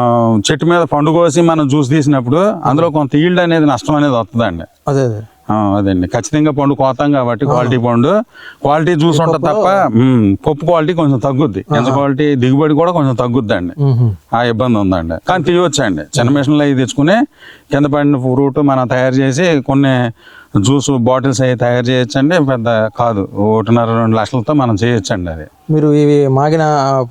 చెట్టు మీద పండు కోసి మనం జ్యూస్ తీసినప్పుడు అందులో కొంత ఈల్డ్ అనేది నష్టం అనేది వస్తుందండి.
అదే అదే.
అదండి. ఖచ్చితంగా పండు కోతాం కాబట్టి క్వాలిటీ పండు. క్వాలిటీ జ్యూస్ ఉంటుంది తప్ప పప్పు? క్వాలిటీ కొంచెం తగ్గుద్ది. గింజ క్వాలిటీ దిగుబడి కూడా కొంచెం తగ్గుద్దండి.
మ్హూ.
ఆ ఇబ్బంది ఉందండి. కానీ తీయవచ్చండి చిన్న మిషన్లో అవి తెచ్చుకుని కింద పడిన ఫ్రూట్ మనం తయారు చేసి కొన్ని జ్యూస్ బాటిల్స్ అవి తయారు చేయొచ్చండి. పెద్ద కాదు. ఒకటిన్నర రెండు లక్షలతో మనం చేయొచ్చండి అది.
మీరు ఇవి మాగిన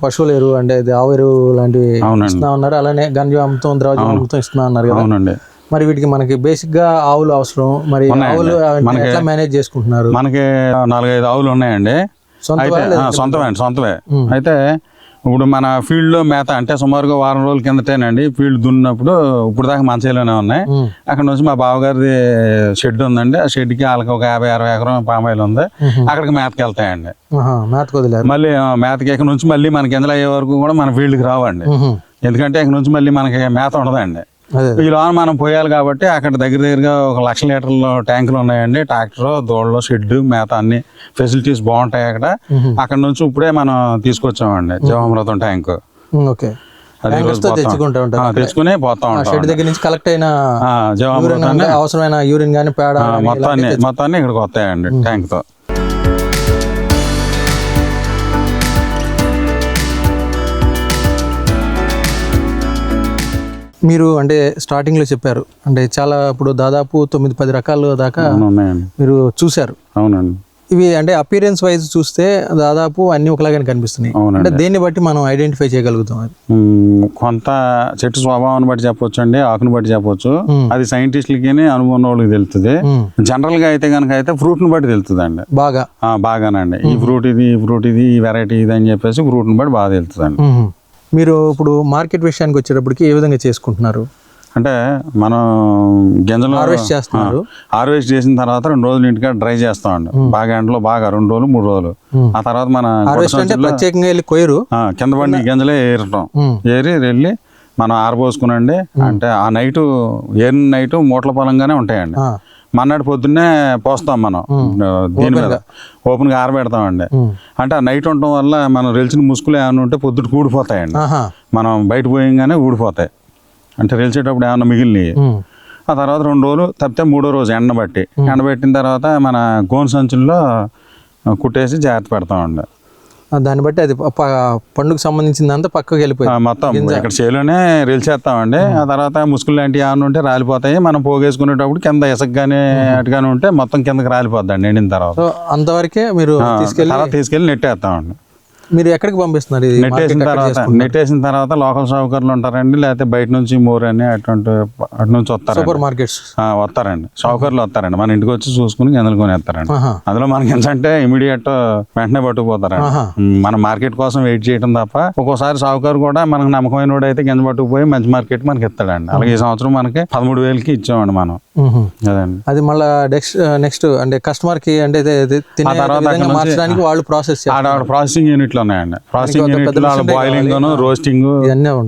పశువుల ఎరువు అంటే ఆవు ఎరువు లాంటివి
అవునండి.
ఇస్తున్నా ఉన్నారు అలానే గంజామృతం ద్రవజామృతం ఇస్తున్నా ఉన్నారు కదా.
అవునండి.
మరి వీటికి మనకి బేసిక్గా ఆవులు అవసరం. మరి. ఆవులు ఎట్లా మేనేజ్ చేసుకుంటున్నారు?
మనకి నాలుగైదు ఆవులు ఉన్నాయండి. సొంతమే అండి సొంతమే. అయితే ఇప్పుడు మన ఫీల్డ్లో మేత అంటే సుమారుగా వారం రోజుల కిందటేనండి ఫీల్డ్ దున్నప్పుడు ఇప్పుడు దాకా మంచిలోనే ఉన్నాయి. అక్కడ నుంచి మా బావగారిది షెడ్ ఉందండి. ఆ షెడ్కి వాళ్ళకి ఒక యాభై అరవై ఎకరం పామాయిల్ ఉంది. అక్కడికి మేతకి వెళ్తాయండి. మళ్ళీ మేతకి ఇక్కడ నుంచి మళ్ళీ మనకి కిందలు అయ్యే వరకు కూడా మన ఫీల్డ్కి రావండి. ఎందుకంటే ఇక్కడ నుంచి మళ్ళీ మనకి మేత ఉండదండి. ఈ లోన మనం పోయాలి కాబట్టి అక్కడ దగ్గర దగ్గరగా ఒక లక్ష లీటర్ల ట్యాంకులు ఉన్నాయండి. ట్రాక్టర్ దోళ్ళు షెడ్ మేత అన్ని ఫెసిలిటీస్ బాగుంటాయి అక్కడ. అక్కడ నుంచి ఇప్పుడే మనం తీసుకొచ్చామండి జీవామృతం ట్యాంక్.
ఓకే.
తెచ్చుకుని పోతా ఉంటాం
షెడ్ దగ్గర నుంచి కలెక్ట్ అయిన
జీవామృతాన్ని
అవసరమైన యూరిన్ కానీ పేడ
మొత్తాన్ని మొత్తాన్ని ఇక్కడికి వస్తాయండి ట్యాంక్తో.
మీరు అంటే స్టార్టింగ్లో చెప్పారు. అంటే చాలా ఇప్పుడు దాదాపు తొమ్మిది పది రకాలు దాకా
ఉన్నాయండి
మీరు చూశారు.
అవునండి.
ఇవి అంటే అపీరెన్స్ వైజ్ చూస్తే దాదాపు అన్ని ఒకలాగానే కనిపిస్తున్నాయి.
అవునండి.
అంటే దేన్ని బట్టి మనం ఐడెంటిఫై చేయగలుగుతాం అది?
కొంత చెట్టు స్వభావాన్ని బట్టి చెప్పొచ్చు అండి ఆకుని బట్టి చెప్పొచ్చు. అది సైంటిస్టులకి అనుభవం వాళ్ళకి తెలుస్తుంది. జనరల్గా అయితే కనుక అయితే ఫ్రూట్ని బట్టి తెలుస్తుంది అండి
బాగా
బాగానండి. ఈ ఫ్రూట్ ఇది ఈ ఫ్రూట్ ఇది ఈ వెరైటీ ఇది అని చెప్పేసి ఫ్రూట్ని బట్టి బాగా తెలుస్తుంది అండి.
మీరు ఇప్పుడు మార్కెట్ విషయానికి వచ్చేటప్పటికి ఏ విధంగా చేసుకుంటున్నారు?
అంటే మనం గింజలు
హార్వెస్ట్ చేస్తున్నారు.
హార్వెస్ట్ చేసిన తర్వాత రెండు రోజులు ఇంటికాడ డ్రై చేస్తామండి. బాగా ఎండలో బాగా రెండు రోజులు మూడు రోజులు. ఆ తర్వాత మన
ప్రత్యేకంగా వెళ్ళి కొయ్యరు.
కింద పడిన గింజలే ఏరటం. ఏరి వెళ్ళి మనం ఆరబోసుకునండి. అంటే ఆ నైటు ఏరిన నైటు మూటల పొలంగానే ఉంటాయండి. మన్నాడు పొద్దున్నే పోస్తాం మనం. దీని మీద ఓపెన్గా ఆరబెడతామండి. అంటే ఆ నైట్ ఉండటం వల్ల మనం రెలిచిన ముసుగులు ఏమైనా ఉంటే పొద్దుట కూడిపోతాయండి.
ఆహా.
మనం బయట పోయంగానే ఊడిపోతాయి. అంటే రెలిచేటప్పుడు ఏమైనా మిగిలినవి. ఆ తర్వాత రెండు రోజులు తప్పితే మూడో రోజు ఎండబట్టి. ఎండబెట్టిన తర్వాత మన గోను సంచుల్లో కుట్టేసి జాగ్రత్త పెడతామండి.
దాన్ని బట్టి అది పండుగ సంబంధించిందంతా పక్కకి వెళ్ళిపోయింది.
మొత్తం ఇక్కడ చేలోనే రిల్చేస్తామండి ఆ తర్వాత ముసుగులు లాంటివి ఏమైనా ఉంటే రాలిపోతాయి. మనం పోగేసుకునేటప్పుడు కింద ఇసుక కానీ అటుగానే ఉంటే మొత్తం కిందకి రాలిపోద్దండి ఎండిన తర్వాత.
అంతవరకే మీరు తీసుకెళ్ళి
తీసుకెళ్ళి నెట్టేస్తామండి.
మీరు ఎక్కడికి పంపిస్తున్నారు? ఇది
నెట్టేసిన
మార్కెట్ ఎక్కడ
తర్వాత
చేసుకుంటున్నారు?
నెట్టేసిన తర్వాత లోకల్ షావుకర్లు ఉంటారండి లేకపోతే బయట నుంచి మోర్ అని అటువంటి అటు నుంచి వస్తారండి.
Supermarkets.
వస్తారండి. షావుకర్లు వస్తారండి. మన ఇంటికి వచ్చి చూసుకుని గింజలు కొనేస్తారండి. అందులో మనకి ఏంటంటే ఇమీడియట్ వెంటనే పట్టుకుపోతారండి. మన మార్కెట్ కోసం వెయిట్ చేయడం తప్ప ఒక్కోసారి సావుకారు కూడా మనకు నమ్మకమైన అయితే గింజ పట్టుకుపోయి మంచి మార్కెట్ మనకి ఇస్తాడండి. అలాగే ఈ సంవత్సరం మనకి పదమూడు వేలకి ఇచ్చామండి మనం. అదండి.
అది మళ్ళా నెక్స్ట్ నెక్స్ట్ అంటే కస్టమర్కి అంటే
తర్వాత
మార్చడానికి వాళ్ళు ప్రాసెస్
ప్రాసెసింగ్ యూనిట్లు ఉన్నాయండి. ప్రాసెసింగ్ యూనిట్లు బాయిలింగ్ రోస్టింగ్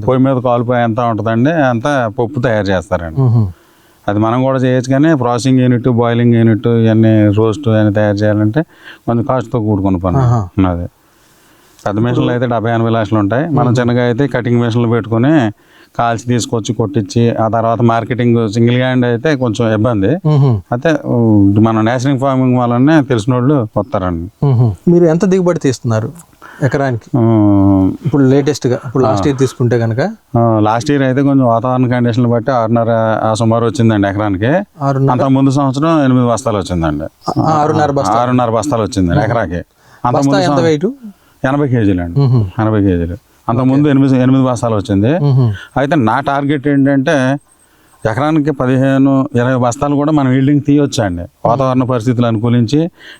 పొయ్యి మీద కాలిపోయి ఎంత ఉంటుందండి. అంతా పప్పు తయారు చేస్తారండి. అది మనం కూడా చేయొచ్చు కానీ ప్రాసెసింగ్ యూనిట్ బాయిలింగ్ యూనిట్ ఇవన్నీ రోస్ట్ అని తయారు చేయాలంటే కొంచెం కాస్ట్తో కూడుకున్న పని. అది. పెద్ద మిషన్లు అయితే డెబ్బై ఎనభై లక్షలు ఉంటాయి. మనం చిన్నగా అయితే కటింగ్ మిషన్లు పెట్టుకొని కాల్చి తీసుకొచ్చి కొట్టించి ఆ తర్వాత మార్కెటింగ్ సింగిల్ హ్యాండ్ అయితే కొంచెం ఇబ్బంది. అయితే మన నేషనల్ ఫార్మింగ్ వల్లనే తెలిసిన వాళ్ళు వస్తారండి
మ్మ్. మీరు ఎంత దిగుబడి తీస్తున్నారు ఎకరానికి? ఇప్పుడు లేటెస్ట్గా ఇప్పుడు లాస్ట్ ఇయర్ తీసుకుంటే కనుక
లాస్ట్ ఇయర్ అయితే కొంచెం వాతావరణ కండిషన్లు బట్టి ఆరున్నర సుమారు వచ్చిందండి ఎకరానికి. అంత ముందు సంవత్సరం ఎనిమిది బస్తాలు వచ్చిందండి.
ఆరున్నర
ఆరున్నర బస్తాలు వచ్చిందండి ఎకరాకి. అంత ముందు ఎనభై కేజీలు అండి ఎనభై కేజీలు. అంత ముందు ఎనిమిది ఎనిమిది బస్తాలు వచ్చింది. అయితే నా టార్గెట్ ఏంటంటే ఎకరానికి పదిహేను ఇరవై బస్తాలు కూడా మనం ఈల్డింగ్ తీయొచ్చు అండి వాతావరణ పరిస్థితులు అనుకూలించి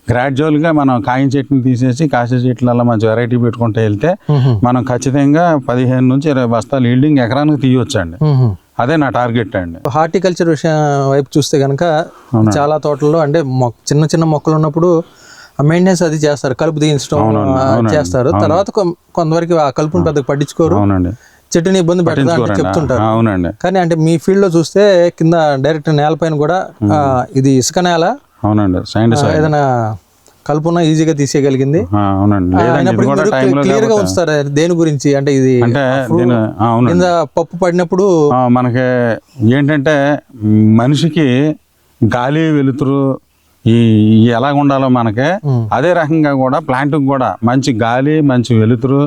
గ్రాడ్యువల్గా మనం కాయం చెట్టుని తీసేసి కాసే చెట్లలో మంచి వెరైటీ పెట్టుకుంటూ వెళ్తే. మనం ఖచ్చితంగా పదిహేను నుంచి ఇరవై బస్తాలు ఈల్డింగ్ ఎకరానికి తీయొచ్చు అండి
మ్మ్.
అదే నా టార్గెట్ అండి.
హార్టికల్చర్ విషయం వైపు చూస్తే కనుక చాలా తోటల్లో అంటే మొ- చిన్న చిన్న మొక్కలు ఉన్నప్పుడు మెయింటెనెన్స్ అది చేస్తారు. కలుపు తీయించడం చేస్తారు. తర్వాత కొంతవరకు ఆ కలుపుని పెద్దగా పట్టించుకోరు. చెట్టుని ఇబ్బంది పెట్టదా అంటే చెప్తుంటారు.
అవునండి.
కానీ అంటే మీ ఫీల్డ్లో చూస్తే కింద డైరెక్ట్ నేలపైన కూడా ఆ, ఇది ఇసుక నేల
అవునండి. సైంటిస్ట్
ఏదైనా కలుపున ఈజీగా తీసేయగలిగింది.
కూడా
క్లియర్గా ఉంచుతారు. దేని గురించి? అంటే ఇది
అంటే
కింద పప్పు పడినప్పుడు
మనకి ఏంటంటే మనిషికి గాలి వెలుతురు ఈ ఎలాగ ఉండాలో మనకి అదే రకంగా కూడా ప్లాంట్కి కూడా మంచి గాలి మంచి వెలుతురు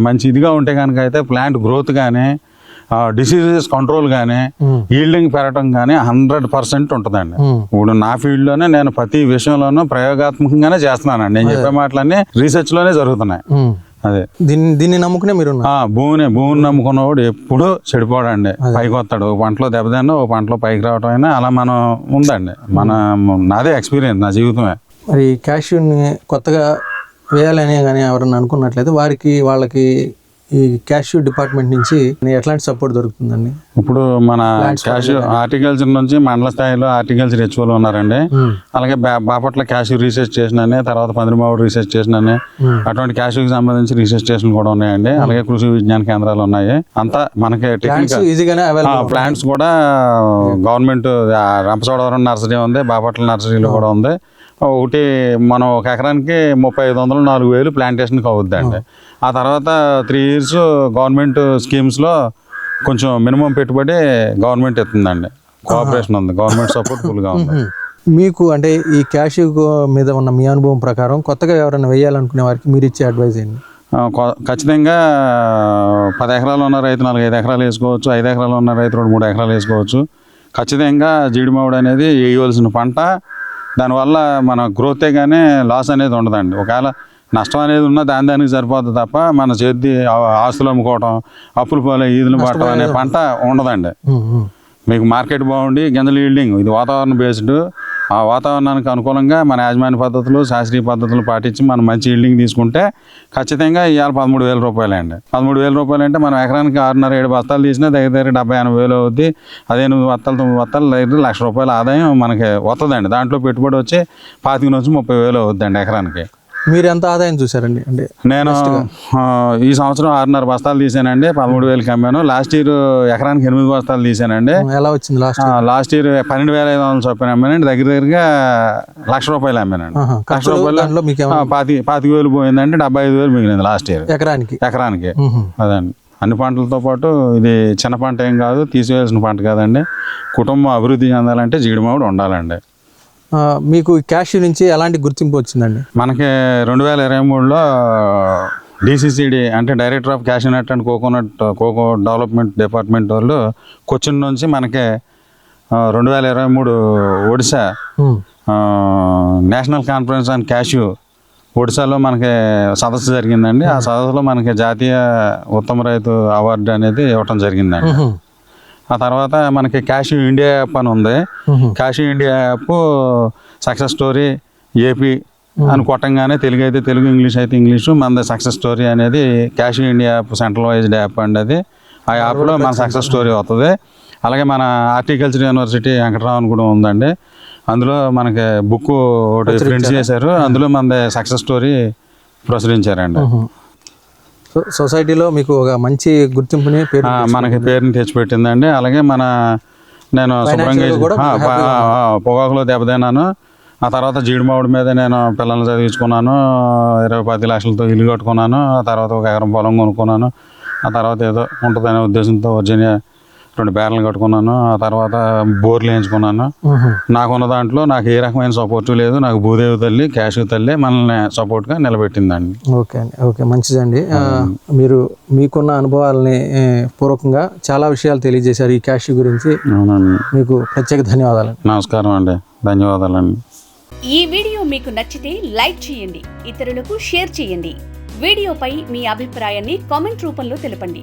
మంచి ఇదిగా ఉంటే కనుక అయితే ప్లాంట్ గ్రోత్ కానీ డిసీజెస్ కంట్రోల్ కానీ
ఉమ్,
ఈల్డింగ్ పెరగడం కానీ హండ్రెడ్ పర్సెంట్ ఉంటుందండి. ఇప్పుడు నా ఫీల్డ్లోనే నేను ప్రతి విషయంలోనూ ప్రయోగాత్మకంగానే చేస్తున్నానండి. నేను చెప్పే మాటలన్నీ రీసెర్చ్లోనే జరుగుతున్నాయి. అదే.
దీన్ని దీన్ని నమ్ముకునే మీరు
భూమిని భూమిని నమ్ముకున్నవాడు ఎప్పుడూ చెడిపోడండి. పైకి వస్తాడు ఒక పంటలో దెబ్బతిన్నా ఒక పంటలో పైకి రావడం అయినా అలా మనం ఉందండి. మన నాదే ఎక్స్పీరియన్స్ నా జీవితమే.
మరి క్యాష్యూని కొత్తగా వేయాలని కానీ ఎవరన్నా అనుకున్నట్లయితే వారికి వాళ్ళకి ఈ క్యాష్యూ డిపార్ట్మెంట్ నుంచి ఎట్లాంటి సపోర్ట్ దొరుకుతుందండి?
ఇప్పుడు మన క్యాష్ హార్టికల్చర్ నుంచి మండల స్థాయిలో హార్టికల్చర్ హెచ్ఓలు ఉన్నారండి.
ఉమ్,
అలాగే బాపట్ల క్యాష్ రీసెర్చ్ చేసినని తర్వాత పందిరిమావుడు రీసెర్చ్ చేసినని
ఉమ్,
అటువంటి క్యాష్కి సంబంధించి రీసెర్చ్ స్టేషన్లు కూడా ఉన్నాయండి. అలాగే కృషి విజ్ఞాన కేంద్రాలు ఉన్నాయి. అంతా మనకి
ప్లాంట్స్
కూడా గవర్నమెంట్ రంపచోడవరం నర్సరీ ఉంది బాపట్ల నర్సరీలో కూడా ఉంది. ఒకటి మనం ఒక ఎకరానికి ముప్పై ఐదు వందలు నాలుగు వేలు ప్లాంటేషన్కి అవుద్దండి. ఆ. తర్వాత త్రీ ఇయర్స్ గవర్నమెంట్ స్కీమ్స్లో కొంచెం మినిమం పెట్టుబడి గవర్నమెంట్ ఇస్తుందండి కోఆపరేషన్ ఉంది గవర్నమెంట్ సపోర్ట్ ఫుల్గా ఉంది.
మీకు అంటే ఈ క్యాష్యూ మీద ఉన్న మీ అనుభవం ప్రకారం కొత్తగా ఎవరైనా వేయాలనుకునే వారికి మీరు ఇచ్చే అడ్వైజ్ ఏంటి?
ఖచ్చితంగా పది ఎకరాలు ఉన్న రైతు నాలుగు ఐదు ఎకరాలు వేసుకోవచ్చు ఐదు ఎకరాలు ఉన్న రైతు రెండు మూడు ఎకరాలు వేసుకోవచ్చు. ఖచ్చితంగా జీడి మామిడి అనేది వేయవలసిన పంట దానివల్ల మన గ్రోతే కానీ లాస్ అనేది ఉండదండి. ఒకవేళ నష్టం అనేది ఉన్నా దాని దానికి సరిపోతుంది తప్ప మన చేతి ఆస్తులు అమ్ముకోవటం అప్పులు పోలే ఈదులు పట్టడం అనే పంట ఉండదండి. మీకు మార్కెట్ బాగుండి గింజలు ఈల్డింగ్ ఇది వాతావరణ బేస్డ్ ఆ వాతావరణానికి అనుకూలంగా మన యాజమాన్య పద్ధతులు శాస్త్రీయ పద్ధతులు పాటించి మనం మంచి ఇల్డింగ్ తీసుకుంటే ఖచ్చితంగా ఇవాళ పదమూడు వేల రూపాయలు అండి పదమూడు వేల రూపాయలు అంటే మనం ఎకరానికి ఆరున్నర ఏడు బస్తాలు తీసినా దగ్గర దగ్గర డెబ్బై ఎనభై వేలు అవుద్ది. అదే ఎనిమిది బత్తాలు తొమ్మిది బత్తాలు దగ్గర లక్ష రూపాయల ఆదాయం మనకి వస్తుందండి దాంట్లో పెట్టుబడి వచ్చి పాతిక నుంచి ముప్పై వేలు అవుద్దండి ఎకరానికి.
మీరు ఎంత ఆదాయం చూసారండి అంటే
నేను ఈ సంవత్సరం ఆరున్నర బస్తాలు తీసానండి పదమూడు వేలకి అమ్మాను. లాస్ట్ ఇయర్ ఎకరానికి ఎనిమిది బస్తాలు తీసానండి
ఎలా వచ్చింది లాస్ట్
లాస్ట్ ఇయర్ పన్నెండు వేల ఐదు వందలు చొప్పున అమ్మానండి దగ్గర దగ్గరగా లక్ష రూపాయలు అమ్మానండి. లక్ష రూపాయలు పాతి పాతిక వేలు పోయిందండి డెబ్బై ఐదు వేలు మిగిలింది లాస్ట్ ఇయర్.
ఎకరానికి?
ఎకరానికి. అదండి. అన్ని పంటలతో పాటు ఇది చిన్న పంట ఏం కాదు తీసివేయాల్సిన పంట కాదండి. కుటుంబం అభివృద్ధి చెందాలంటే జీడి మామిడి ఉండాలండి.
మీకు క్యాష్యూ నుంచి ఎలాంటి గుర్తింపు వచ్చిందండి?
మనకి రెండు వేల ఇరవై మూడులో డిసిసిడి అంటే director of cashewnut and coconut cocoa development department వాళ్ళు కొచ్చిన్ నుంచి మనకి రెండు వేల ఇరవై మూడు Odisha national conference on cashew ఒడిశాలో మనకి సదస్సు జరిగిందండి. ఆ సదస్సులో మనకి జాతీయ ఉత్తమ రైతు అవార్డు అనేది ఇవ్వటం జరిగిందండి. ఆ తర్వాత మనకి క్యాష్యూ ఇండియా యాప్ అని ఉంది. Cash India app success story AP అని కొట్టంగానే తెలుగు అయితే తెలుగు ఇంగ్లీష్ అయితే ఇంగ్లీషు మన సక్సెస్ స్టోరీ అనేది cash India app centralised app అండి అది. ఆ యాప్లో మన సక్సెస్ స్టోరీ వస్తుంది అలాగే మన హార్టికల్చర్ యూనివర్సిటీ వెంకటరామన్ కూడా ఉందండి. అందులో మనకి బుక్ ఒకటి ప్రింట్ చేశారు. అందులో మన సక్సెస్ స్టోరీ ప్రచురించారండి.
సొసైటీలో మీకు ఒక మంచి గుర్తింపుని పేరు
మనకి పేరుని తెచ్చిపెట్టిందండి. అలాగే మన నేను శుభ్రంగా పొగాకులో దెబ్బతిన్నాను. ఆ తర్వాత జీడిమావిడి మీద నేను పిల్లల్ని చదివించుకున్నాను. ఇరవై పది లక్షలతో ఇల్లు కట్టుకున్నాను. ఆ తర్వాత ఒక ఎకరం పొలం కొనుక్కున్నాను. ఆ తర్వాత ఏదో ఉంటుందనే ఉద్దేశంతో వర్జీనియా రెండు బ్యారెలు కట్టుకున్నాను ఆ తర్వాత బోర్లు వేయించుకున్నాను. నాకున్న దాంట్లో నాకు ఏ రకమైన సపోర్ట్ లేదు నాకు భూదేవి తల్లి క్యాష్ తల్లి మనల్ని సపోర్ట్గా నిలబెట్టిందండి.
ఓకే అండి ఓకే మంచిదండి. మీరు మీకున్న అనుభవాలని పూర్వకంగా చాలా విషయాలు తెలియజేశారు ఈ క్యాష్ గురించి. మీకు ప్రత్యేక ధన్యవాదాలు.
నమస్కారం అండి ధన్యవాదాలండి.
ఈ వీడియో మీకు నచ్చితే లైక్ చేయండి ఇతరులకు షేర్ చేయండి. వీడియోపై మీ అభిప్రాయాన్ని కామెంట్ రూపంలో తెలపండి.